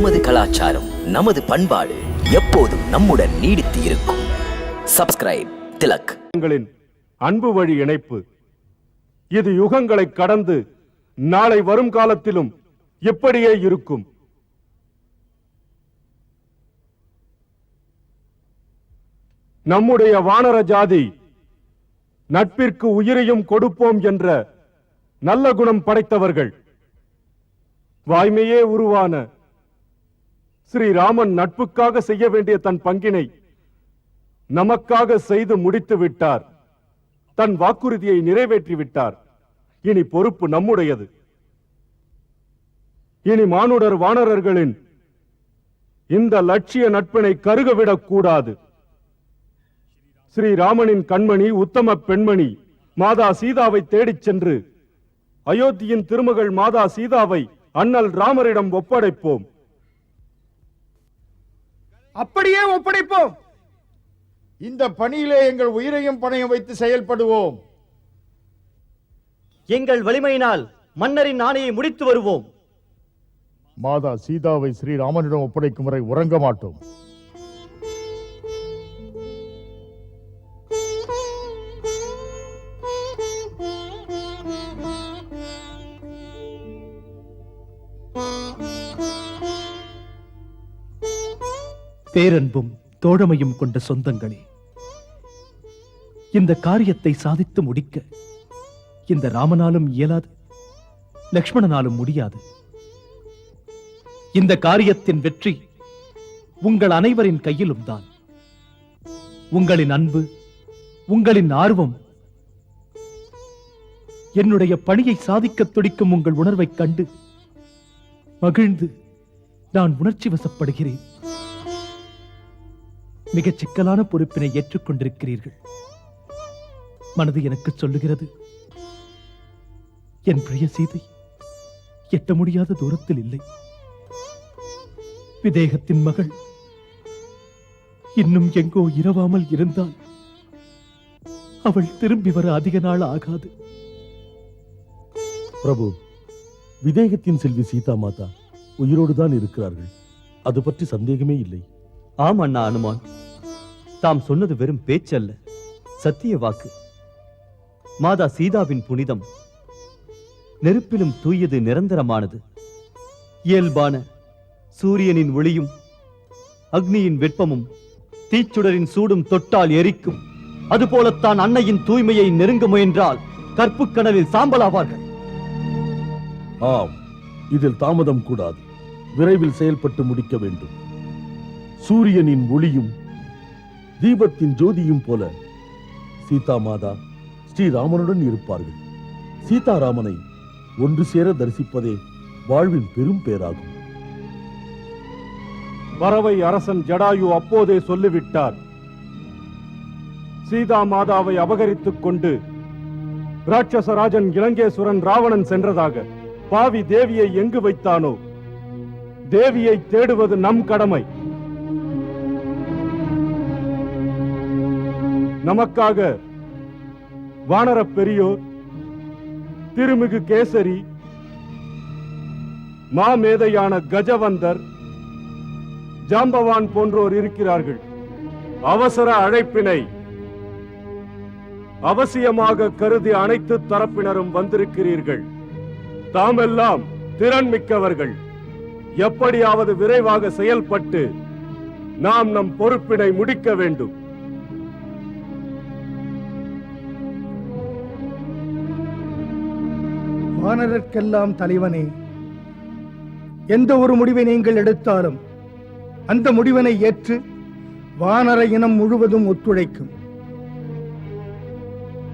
நமது கலாச்சாரம் நமது பண்பாடு எப்போதும் நம்முடன் நீடித்து இருக்கும். சப்ஸ்கிரைப் திலக். ங்களின் அன்பு வழி இணைப்பு. இது யுகங்களை கடந்து நாளை வரும் காலத்திலும் இப்படியே இருக்கும். நம்முடைய வானர ஜாதி நட்பிற்கு உயிரையும் கொடுப்போம் என்ற நல்ல குணம் படைத்தவர்கள். வாய்மையே உருவான ஸ்ரீராமன் நட்புக்காக செய்ய வேண்டிய தன் பங்கினை நமக்காக செய்து முடித்து விட்டார். தன் வாக்குறுதியை நிறைவேற்றி விட்டார். இனி பொறுப்பு நம்முடையது. இனி மானுடர் வானரர்களின் இந்த லட்சிய நட்பினை கருகவிடக் கூடாது ஸ்ரீராமனின் கண்மணி உத்தம பெண்மணி மாதா சீதாவை தேடிச் சென்று அயோத்தியின் திருமகள் மாதா சீதாவை அண்ணல் ராமரிடம் ஒப்படைப்போம். அப்படியே ஒப்படைப்போம். இந்த பணியிலே எங்கள் உயிரையும் பணையம் வைத்து செயல்படுவோம். எங்கள் வலிமையினால் மன்னரின் ஆணையை முடித்து வருவோம். மாதா சீதாவை ஸ்ரீராமனிடம் ஒப்படைக்கும் வரை உறங்க மாட்டோம். பேரன்பும் தோழமையும் கொண்ட சொந்தங்களே. இந்த காரியத்தை சாதித்து முடிக்க இந்த ராமனாலும் இயலாது லக்ஷ்மணனாலும் முடியாது. இந்த காரியத்தின் வெற்றி உங்கள் அனைவரின் கையிலும் தான். உங்களின் அன்பு உங்களின் ஆர்வம் என்னுடைய பணியை சாதிக்கத் துடிக்கும் உங்கள் உணர்வைக் கண்டு மகிழ்ந்து நான் உணர்ச்சி வசப்படுகிறேன். மிகச் சிக்கலான பொறுப்பினை ஏற்றுக்கொண்டிருக்கிறீர்கள். மனது எனக்கு சொல்லுகிறது என் பிரிய சீதை எட்ட முடியாத தூரத்தில் இல்லை. விதேகத்தின் மகள் இன்னும் எங்கோ இரவாமல் இருந்தால் அவள் திரும்பி வர அதிக நாள் ஆகாது. பிரபு விதேகத்தின் செல்வி சீதா மாதா உயிரோடு தான் இருக்கிறார்கள். அது பற்றி சந்தேகமே இல்லை. ஆம் அண்ணா அனுமான். தாம் சொன்னது வெறும் பேச்சல்ல. சத்திய வாக்கு. மாதா சீதாவின் புனிதம். நெருப்பிலும் தூயது நிரந்தரமானது. இயல்பான சூரியனின் ஒளியும் அக்னியின் வெப்பமும் தீச்சுடரின் சூடும் தொட்டால் எரிக்கும். அதுபோலத்தான் அன்னையின் தூய்மையை நெருங்க முயன்றால் கற்பு கனலில் சாம்பலாவார்கள். ஆம் இதில் தாமதம் கூடாது. விரைவில் செயல்பட்டு முடிக்க வேண்டும். சூரியனின் ஒளியும் தீபத்தின் ஜோதியும் போல சீதா மாதா ஸ்ரீராமனுடன் இருப்பார்கள். சீதாராமனை ஒன்று சேர தரிசிப்பதே வாழ்வின் பெரும் பேராகும் பறவை அரசன் ஜடாயு அப்போதே சொல்லிவிட்டார். சீதா மாதாவை அபகரித்துக் கொண்டு ராட்சசராஜன் இலங்கேஸ்வரன் ராவணன் சென்றதாக பாவி தேவியை எங்கு வைத்தானோ? தேவியை தேடுவது நம் கடமை. நமக்காக வானரப் பெரியோர் திருமிகு கேசரி மாமேதையான கஜவந்தர் ஜாம்பவான் போன்றோர் இருக்கிறார்கள். அவசர அழைப்பினை அவசியமாக கருதி அனைத்து தரப்பினரும் வந்திருக்கிறீர்கள். தாமெல்லாம் திறன் மிக்கவர்கள். எப்படியாவது விரைவாக செயல்பட்டு நாம் நம் பொறுப்பினை முடிக்க வேண்டும். வானரர்க்கெல்லாம் தலைவனே. எந்த ஒரு முடிவை நீங்கள் எடுத்தாலும் அந்த முடிவினை ஏற்று வானர இனம் முழுவதும் ஒத்துழைக்கும்.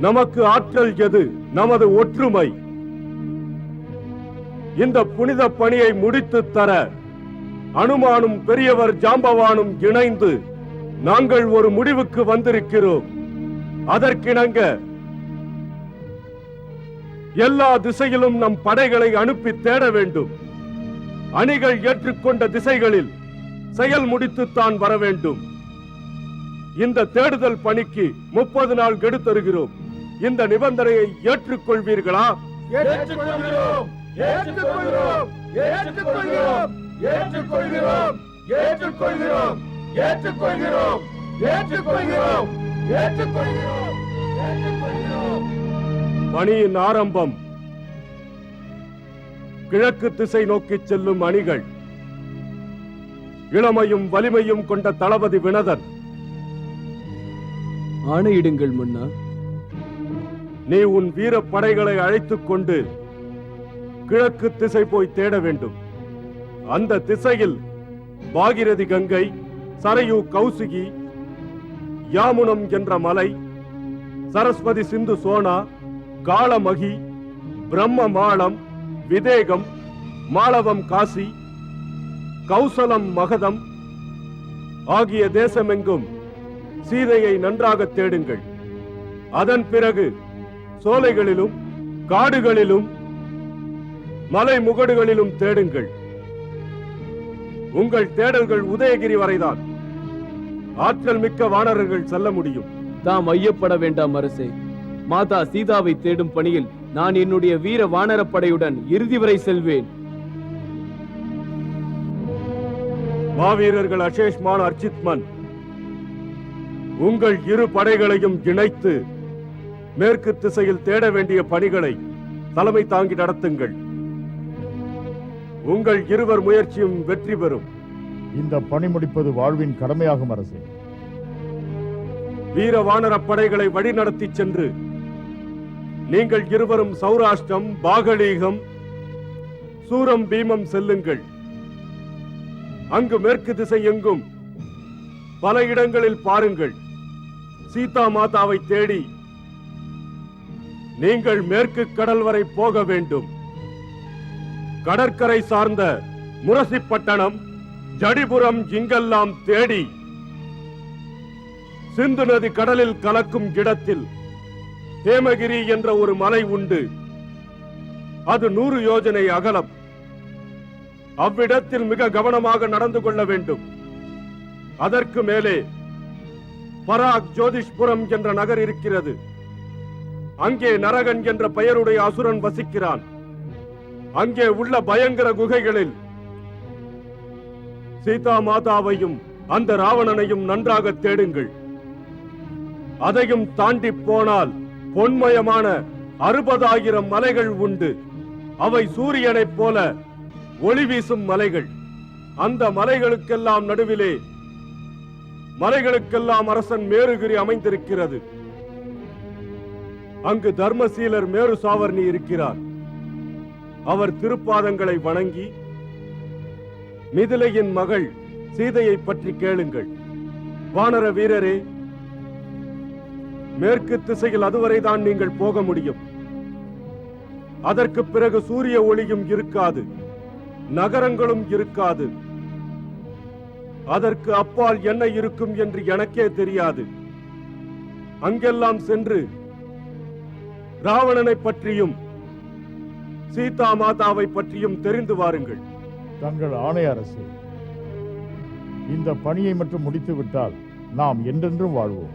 நமக்கு ஆற்றல் எது? நமது ஒற்றுமை. இந்த புனித பணியை முடித்து தர அனுமானும் பெரியவர் ஜாம்பவானும் இணைந்து நாங்கள் ஒரு முடிவுக்கு வந்திருக்கிறோம். அதற்கிணங்க எல்லா திசையிலும் நம் படைகளை அனுப்பி தேட வேண்டும். அணிகள் ஏற்றுக்கொண்ட திசைகளில் செயல் முடித்துத்தான் வர வேண்டும். இந்த தேடுதல் பணிக்கு முப்பது நாள் கெடுத்தருகிறோம் இந்த நிபந்தனையை ஏற்றுக்கொள்வீர்களா? ஏற்றுக்கொள்கிறோம். ஏற்றுக்கொள்கிறோம். ஏற்றுக்கொள்கிறோம். ஏற்றுக்கொள்கிறோம். ஏற்றுக்கொள்கிறோம். ஏற்றுக்கொள்கிறோம். ஏற்றுக்கொள்கிறோம். ஏற்றுக்கொள்கிறோம். ஏற்றுக்கொள்கிறோம். பணியின் ஆரம்பம். கிழக்கு திசை நோக்கி செல்லும் அணிகள். இளமையும் வலிமையும் கொண்ட தளபதி வினதன். ஆணையிடுங்கள் மன்னா. நீ உன் வீர படைகளை அழைத்துக் கொண்டு கிழக்கு திசை போய் தேட வேண்டும். அந்த திசையில் பாகிரதி கங்கை சரையு கௌசிகி யாமுனம் என்ற மலை சரஸ்வதி சிந்து சோனா காளமகி பிரம்ம மாளம் விதேகம் மாளவம் காசி கௌசலம் மகதம் ஆகிய தேசமெங்கும் சீதையை நன்றாக தேடுங்கள். அதன் பிறகு சோலைகளிலும் காடுகளிலும் மலை முகடுகளிலும் தேடுங்கள். உங்கள் தேடல்கள் உதயகிரி வரைதான். ஆற்றல் மிக்க வானரர்கள் செல்ல முடியும். தாம் ஐயப்பட வேண்டாம் அரசே மாதா சீதாவை தேடும் பணியில் நான் என்னுடைய வீர வானரப் படையுடன் இறுதி வரை செல்வேன். மாவீரர்கள் அசேஷ்மான் அர்ச்சித்மன் உங்கள் இரு படைகளையும் இணைத்து மேற்கு திசையில் தேட வேண்டிய பணிகளை தலைமை தாங்கி நடத்துங்கள். உங்கள் இருவர் முயற்சியும் வெற்றி பெறும். இந்த பணி முடிப்பது வாழ்வின் கடமையாகும் அரசே. வீர வானரப் படைகளை வழிநடத்தி சென்று நீங்கள் இருவரும் சௌராஷ்டிரம் பாகலீகம் சூரம் பீமம் செல்லுங்கள். அங்கு மேற்கு திசை எங்கும் பல இடங்களில் பாருங்கள். சீதா மாதாவை தேடி நீங்கள் மேற்கு கடல் வரை போக வேண்டும். கடற்கரை சார்ந்த முரசிப்பட்டணம் ஜடிபுரம் இங்கெல்லாம் தேடி சிந்து நதி கடலில் கலக்கும் இடத்தில் ஹேமகிரி என்ற ஒரு மலை உண்டு. அது நூறு யோஜனை அகலம். அவ்விடத்தில் மிக கவனமாக நடந்து கொள்ள வேண்டும். அதற்கு மேலே பராக் ஜோதிஷ்புரம் என்ற நகர் இருக்கிறது. அங்கே நரகன் என்ற பெயருடைய அசுரன் வசிக்கிறான். அங்கே உள்ள பயங்கர குகைகளில் சீதா மாதாவையும் அந்த ராவணனையும் நன்றாக தேடுங்கள். அதையும் தாண்டி போனால் பொன்மயமான அறுபதாயிரம் மலைகள் உண்டு. அவை சூரியனைப் போல ஒளி வீசும் மலைகள். அந்த மலைகளுக்கெல்லாம் நடுவிலே மலைகளுக்கெல்லாம் அரசன் மேருகிரி அமைந்திருக்கிறது. அங்கு தர்மசீலர் மேரு சாவர்ணி இருக்கிறார். அவர் திருப்பாதங்களை வணங்கி மிதிலையின் மகள் சீதையை பற்றி கேளுங்கள். வானர வீரரே மேற்கு திசையில் அதுவரைதான் நீங்கள் போக முடியும். அதற்கு பிறகு சூரிய ஒளியும் இருக்காது நகரங்களும் இருக்காது. அதற்கு அப்பால் என்ன இருக்கும் என்று எனக்கே தெரியாது. அங்கெல்லாம் சென்று ராவணனை பற்றியும் சீதா மாதாவை பற்றியும் தெரிந்து வாருங்கள். தங்கள் ஆணைய அரசு இந்த பணியை மட்டும் முடித்து விட்டால் நாம் என்றென்றும் வாழ்வோம்.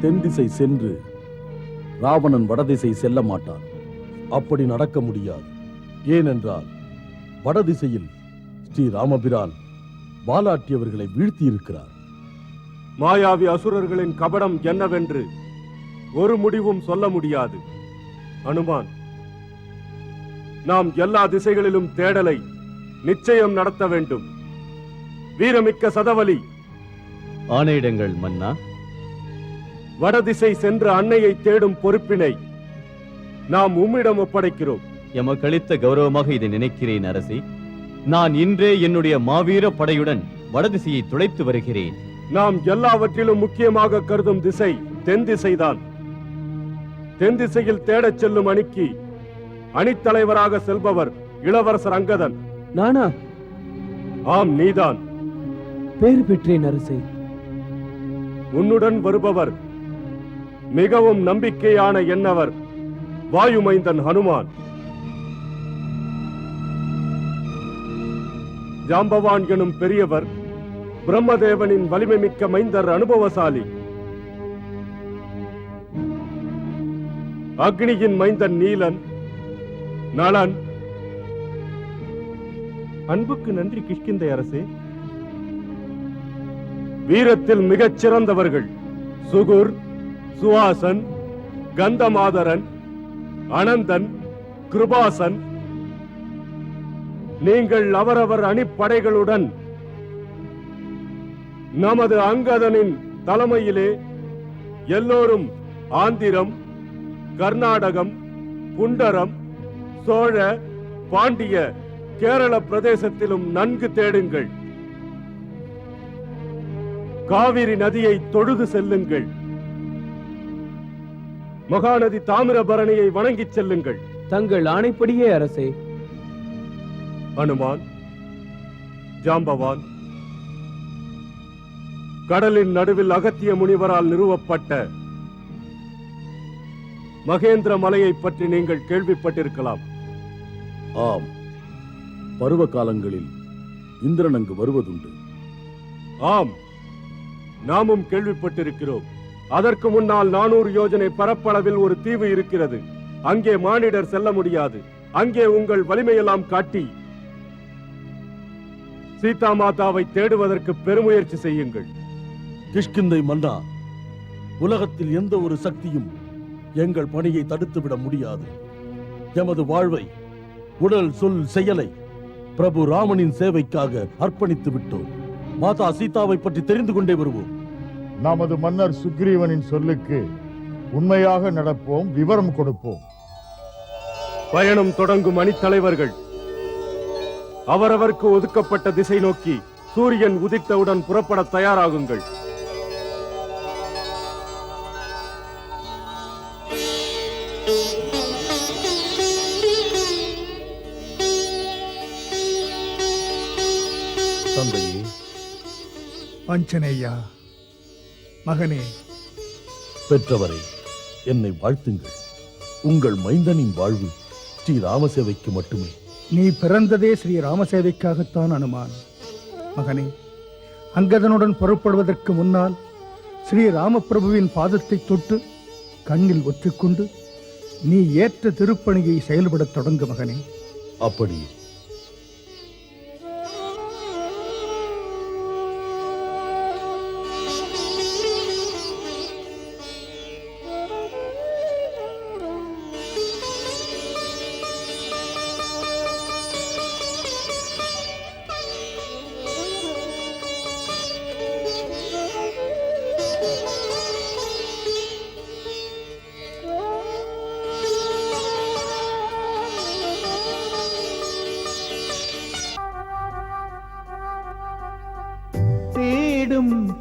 தென் திசை சென்று ராவணன் வடதிசை செல்ல மாட்டான். அப்படி நடக்க முடியாது. ஏனென்றால் வடதிசையில் ஸ்ரீ ராமபிரான் பாலாட்டியவர்களை வீழ்த்தியிருக்கிறார். மாயாவி அசுரர்களின் கபடம் என்னவென்று ஒரு முடிவும் சொல்ல முடியாது. அனுமான் நாம் எல்லா திசைகளிலும் தேடலை நிச்சயம் நடத்த வேண்டும். வீரமிக்க சதவலி. ஆணையிடங்கள் மன்னா. வடதிசை சென்ற அன்னையை தேடும் பொறுப்பினை நாம் உம்மிடம் ஒப்படைக்கிறோம். எமக்களித்த கௌரவமாக இதை நினைக்கிறேன் அரசி. நான் இன்றே என்னுடைய மாவீர படையுடன் வடதிசையை துளைத்து வருகிறேன். நாம் எல்லாவற்றிலும் முக்கியமாக கருதும் திசை தென் திசைதான். தென் திசையில் தேடச் செல்லும் அணிக்கு அணித்தலைவராக செல்பவர் இளவரசர் அங்கதன். நானா? ஆம் நீதான். பேறு பெற்றேன் அரசே. உன்னுடன் வருபவர் மிகவும் நம்பிக்கையான என்னவர் வாயுமைந்தன் ஹனுமான். ஜாம்பவான் எனும் பெரியவர் பிரம்மதேவனின் வலிமை மிக்க மைந்தர் அனுபவசாலி. அக்னியின் மைந்தன் நீலன் நலன் அன்புக்கு நன்றி கிஷ்கிந்தை அரசே. வீரத்தில் மிகச் சிறந்தவர்கள் சுகுர் சுவாசன் கந்தமாதரன் அனந்தன் கிருபாசன். நீங்கள் அவரவர் அணிப்படைகளுடன் நமது அங்கதனின் தலைமையிலே எல்லோரும் ஆந்திரம் கர்நாடகம் குண்டரம் சோழ பாண்டிய கேரள பிரதேசத்திலும் நன்கு தேடுங்கள். காவிரி நதியை தொழுது செல்லுங்கள். மகாநதி தாமிரபரணியை வணங்கிச் செல்லுங்கள். தங்கள் ஆணைப்படியே அரசே. அனுமான் ஜாம்பவான் கடலின் நடுவில் அகத்திய முனிவரால் நிறுவப்பட்ட மகேந்திர மலையை பற்றி நீங்கள் கேள்விப்பட்டிருக்கலாம். ஆம் பருவ காலங்களில் இந்திரன் அங்கு வருவதுண்டு. ஆம் நாமும் கேள்விப்பட்டிருக்கிறோம். அதற்கு முன்னால் நானூறு யோஜனை பரப்பளவில் ஒரு தீவு இருக்கிறது. அங்கே மானிடர் செல்ல முடியாது. அங்கே உங்கள் வலிமையெல்லாம் காட்டி சீதா மாதாவை தேடுவதற்கு பெருமுயற்சி செய்யுங்கள். கிஷ்கிந்தை மன்னா உலகத்தில் எந்த ஒரு சக்தியும் எங்கள் பணியை தடுத்துவிட முடியாது. எமது வாழ்வை உடல் சொல் செயலை பிரபு ராமனின் சேவைக்காக அர்ப்பணித்து விட்டோம் மாதா சீதாவை பற்றி தெரிந்து கொண்டே வருவோம். நமது மன்னர் சுக்ரீவனின் சொல்லுக்கு உண்மையாக நடப்போம் விவரம் கொடுப்போம். பயணம் தொடங்கும் அணித்தலைவர்கள். அவரவருக்கு ஒதுக்கப்பட்ட திசை நோக்கி சூரியன் உதித்தவுடன் புறப்பட தயாராகுங்கள். தந்தையே ஆஞ்சநேயா மகனே. பெற்றவரே என்னை வாழ்த்துங்கள். உங்கள் மைந்தனின் வாழ்வு ஸ்ரீ ராமசேவைக்கு மட்டுமே. நீ பிறந்ததே ஸ்ரீ ராமசேவைக்காகத்தான் அனுமான். மகனே அங்கதனுடன் புறப்படுவதற்கு முன்னால் ஸ்ரீ ராமபிரபுவின் பாதத்தை தொட்டு கண்ணில் ஒற்றிக்கொண்டு நீ ஏற்ற திருப்பணியை செயல்படத் தொடங்கு மகனே. அப்படி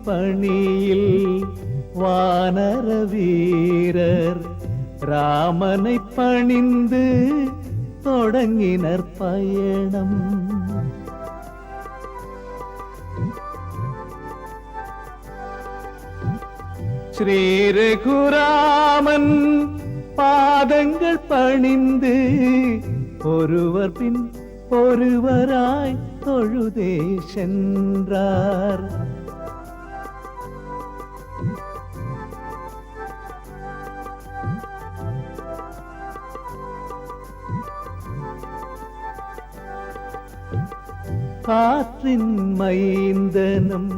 பணியில் வானர வீரர் ராமனை பணிந்து தொடங்கினர் பயணம். ஸ்ரீரகுராமன் பாதங்கள் பணிந்து ஒருவர் பின் ஒருவராய் தொழுதே சென்றார். காற்றின் மைந்தனும்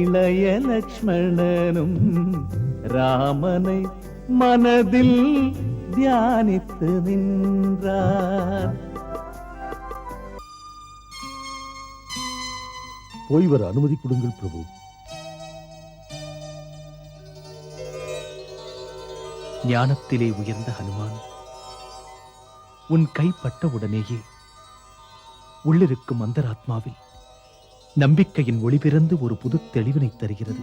இளைய லக்ஷ்மணனும் ராமனை மனதில் தியானித்து நின்றார். போய் வர அனுமதி கொடுங்கள் பிரபு. ஞானத்திலே உயர்ந்த ஹனுமான் உன் கைப்பட்ட உடனேயே உள்ளிருக்கும் அந்தராத்மாவில் நம்பிக்கையின் ஒளிபிறந்து ஒரு புது தெளிவினை தருகிறது.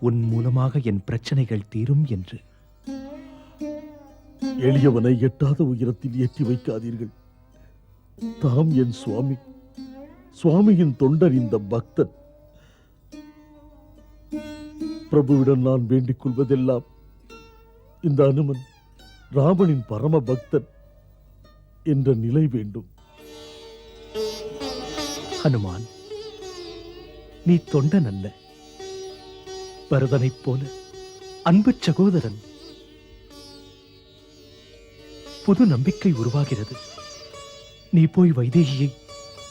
உன் மூலமாக என் பிரச்சனைகள் தீரும் என்று. எளியவனை எட்டாத உயரத்தில் ஏற்றி வைக்காதீர்கள். தாம் என் சுவாமி. சுவாமியின் தொண்டர் இந்த பக்தன். பிரபுவிடம் நான் வேண்டிக் கொள்வதெல்லாம் இந்த அனுமன் ராமனின் பரம பக்தன் என்ற நிலை வேண்டும். ஹனுமான் நீ தொண்டன் அல்ல. பரதனைப் போல அன்பு சகோதரன். புது நம்பிக்கை உருவாகிறது. நீ போய் வைதேகியை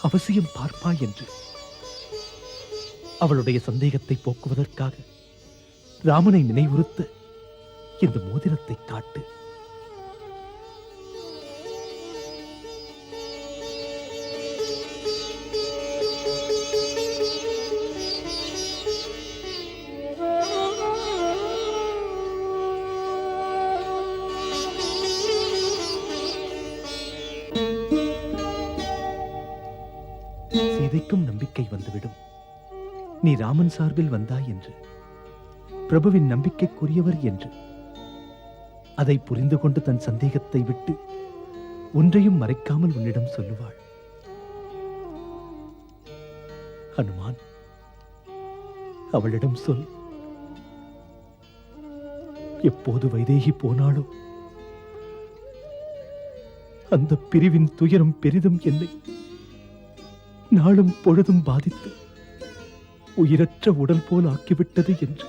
அவசியம் பார்ப்பாய் என்று. அவளுடைய சந்தேகத்தை போக்குவதற்காக ராமனை நினைவுறுத்த இந்த மோதிரத்தை காட்டு. சீதைக்கும் நம்பிக்கை வந்துவிடும். நீ ராமன் சார்பில் வந்தாய் என்று பிரபுவின் நம்பிக்கைக்குரியவர் என்று அதை புரிந்து கொண்டு தன் சந்தேகத்தை விட்டு ஒன்றையும் மறைக்காமல் உன்னிடம் சொல்லுவாள். ஹனுமான் அவளிடம் சொல். எப்போது வைதேகி போனாளோ அந்த பிரிவின் துயரம் பெரிதும் என்னை நாளும் பொழுதும் பாதித்து உயிரற்ற உடல் போல் ஆக்கிவிட்டது என்று.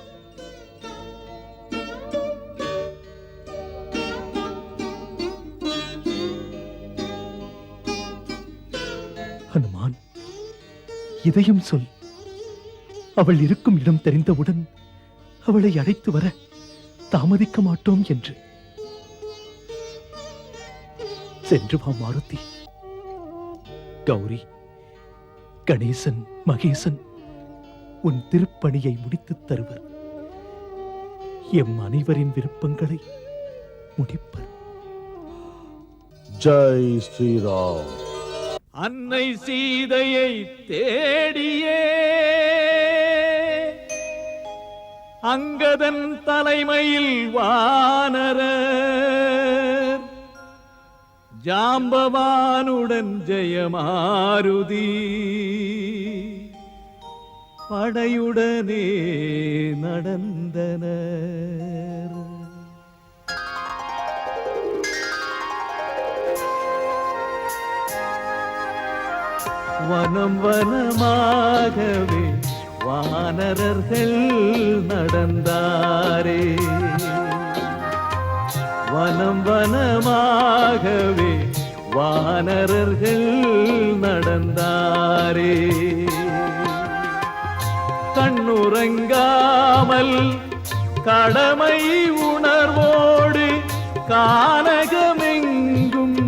ஹனுமான் இதயம் சொல். அவள் இருக்கும் இடம் தெரிந்தவுடன் அவளை அழைத்து வர தாமதிக்க மாட்டோம் என்று. சென்று வா மாருதி. கௌரி கணேசன் மகேசன் உன் திருப்பணியை முடித்துத் தருவர். எம் அனைவரின் விருப்பங்களை முடிப்பர். ஜெய் ஸ்ரீராம். அன்னை சீதையை தேடியே அங்கதன் தலைமையில் வானர ஜாம்பவானுடன் ஜெயமாருதி படையுடனே நடந்தனர் வனம் வனமாகவே வானரர்கள் நடந்தாரே வனம் வனமாகவே வானரர்கள் நடந்தாரே. கண்ணுறங்காமல் கடமை உணர்வோடு கானகமெங்கும்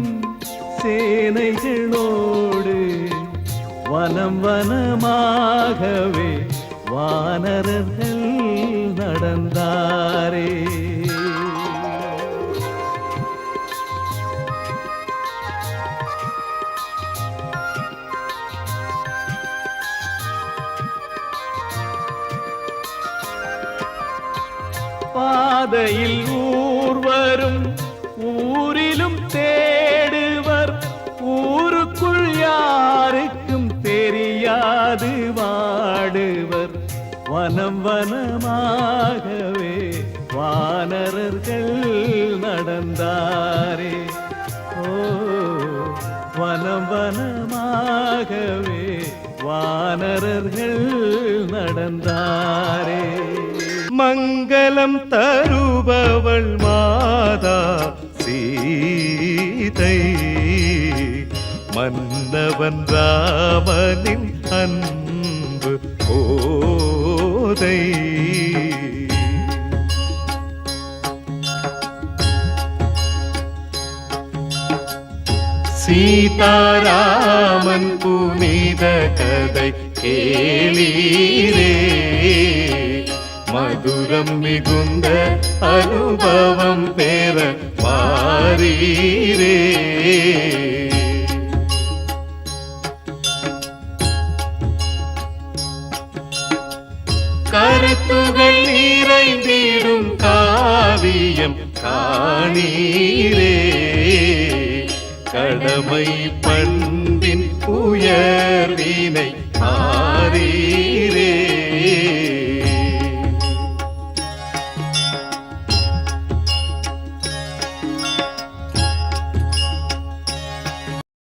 சேனைகளோடு வனம் வனமாகவே வானரர்கள் நடந்தாரே. பாதையில் ஊர்வரும் ஊரிலும் தேடுவர். ஊருக்குள் யாருக்கும் தெரியாது வாடுவர். வனம் வனமாகவே வானரர்கள் நடந்தாரே. ஓ வனம் வனமாகவே வானரர்கள் நடந்தாரே. மங்களம் தருபவள் மாதா சீதை. மன்னவன் ராமனின் அன்பு போதை. சீதாராமன் புனித கதை கேளீரே. மதுரம் மிகுந்த அனுபவம் பெற பாரீரே கருத்துகள் நிறைந்திடும் காவியம் காணீரே. கடமை பண்பின் உயர்வி